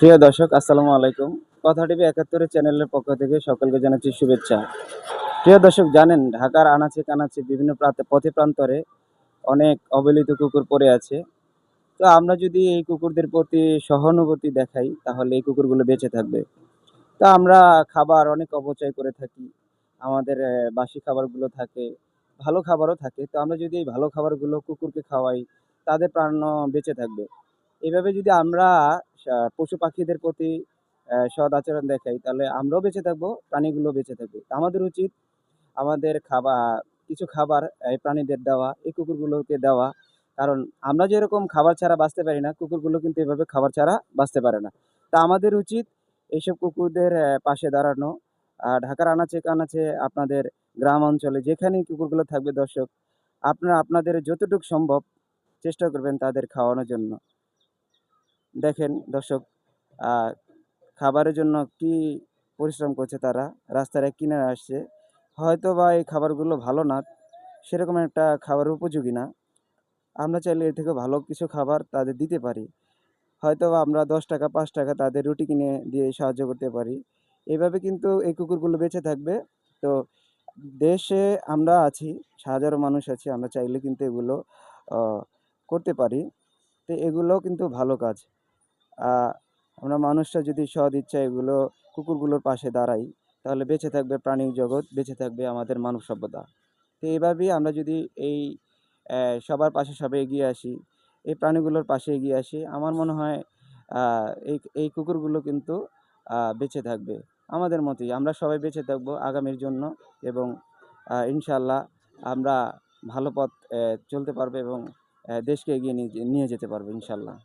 প্রিয় দর্শক, আসসালামু আলাইকুম। কথা টিভি একাত্তরের চ্যানেলের পক্ষ থেকে সকলকে জানাচ্ছি শুভেচ্ছা। প্রিয় দর্শক, জানেন, ঢাকার আনাচে কানাচে বিভিন্ন পথে প্রান্তরে অনেক অবহেলিত কুকুর পড়ে আছে। তো আমরা যদি এই কুকুরদের প্রতি সহানুভূতি দেখাই, তাহলে এই কুকুরগুলো বেঁচে থাকবে। তা আমরা খাবার অনেক অপচয় করে থাকি। আমাদের বাসি খাবারগুলো থাকে, ভালো খাবারও থাকে। তো আমরা যদি এই ভালো খাবারগুলো কুকুরকে খাওয়াই, তাদের প্রাণ বেঁচে থাকবে। এভাবে যদি আমরা পশু পাখিদের প্রতি সৎ আচরণ দেখাই, তাহলে আমরাও বেঁচে থাকব প্রাণীগুলো বেঁচে থাকবে। আমাদের উচিত আমাদের খাবার কিছু খাবার, এই প্রাণীদের দেওয়া, এই কুকুরগুলোকে দেওয়া। কারণ আমরা যেরকম খাবার ছাড়া বাঁচতে পারি না, কুকুরগুলো কিন্তু এভাবে খাবার ছাড়া বাঁচতে পারে না। তা আমাদের উচিত এইসব কুকুরদের পাশে দাঁড়ানো। আর ঢাকার আনাচে কানাচে আপনাদের গ্রাম অঞ্চলে যেখানেই কুকুরগুলো থাকবে দর্শক, আপনারা, আপনাদের যতটুকু সম্ভব চেষ্টা করবেন তাদের খাওয়ানোর জন্য। দেখেন দর্শক খাবারের জন্য কি পরিশ্রম করছে তারা? রাস্তার এক কিনারে আসছে। হয়তো বা এই খাবারগুলো ভালো না, সেরকম একটা খাবার উপযোগী না। আমরা চাইলে এর থেকে ভালো কিছু খাবার তাদের দিতে পারি। হয়তো আমরা দশ টাকা, পাঁচ টাকা তাদের রুটি কিনে দিয়ে সাহায্য করতে পারি। এভাবে কিন্তু এই কুকুরগুলো বেঁচে থাকবে। তো দেশে আমরা আছি, হাজারো মানুষ আছি, আমরা চাইলে কিন্তু এগুলো করতে পারি। তো এগুলো কিন্তু ভালো কাজ। আমরা মানুষরা যদি সৎ ইচ্ছা এগুলো, কুকুরগুলোর পাশে দাঁড়াই, তাহলে বেঁচে থাকবে প্রাণী জগৎ, বেঁচে থাকবে আমাদের মানব সভ্যতা। তো এইভাবেই আমরা যদি এই সবার পাশে সবাই এগিয়ে আসি, এই প্রাণীগুলোর পাশে এগিয়ে আসি, আমার মনে হয় এই এই কুকুরগুলো কিন্তু বেঁচে থাকবে। আমাদের মতোই, আমরা সবাই বেঁচে থাকব আগামীর জন্য এবং ইনশাল্লাহ আমরা ভালো পথ চলতে পারব এবং দেশকে এগিয়ে নিয়ে যেতে পারব ইনশাল্লাহ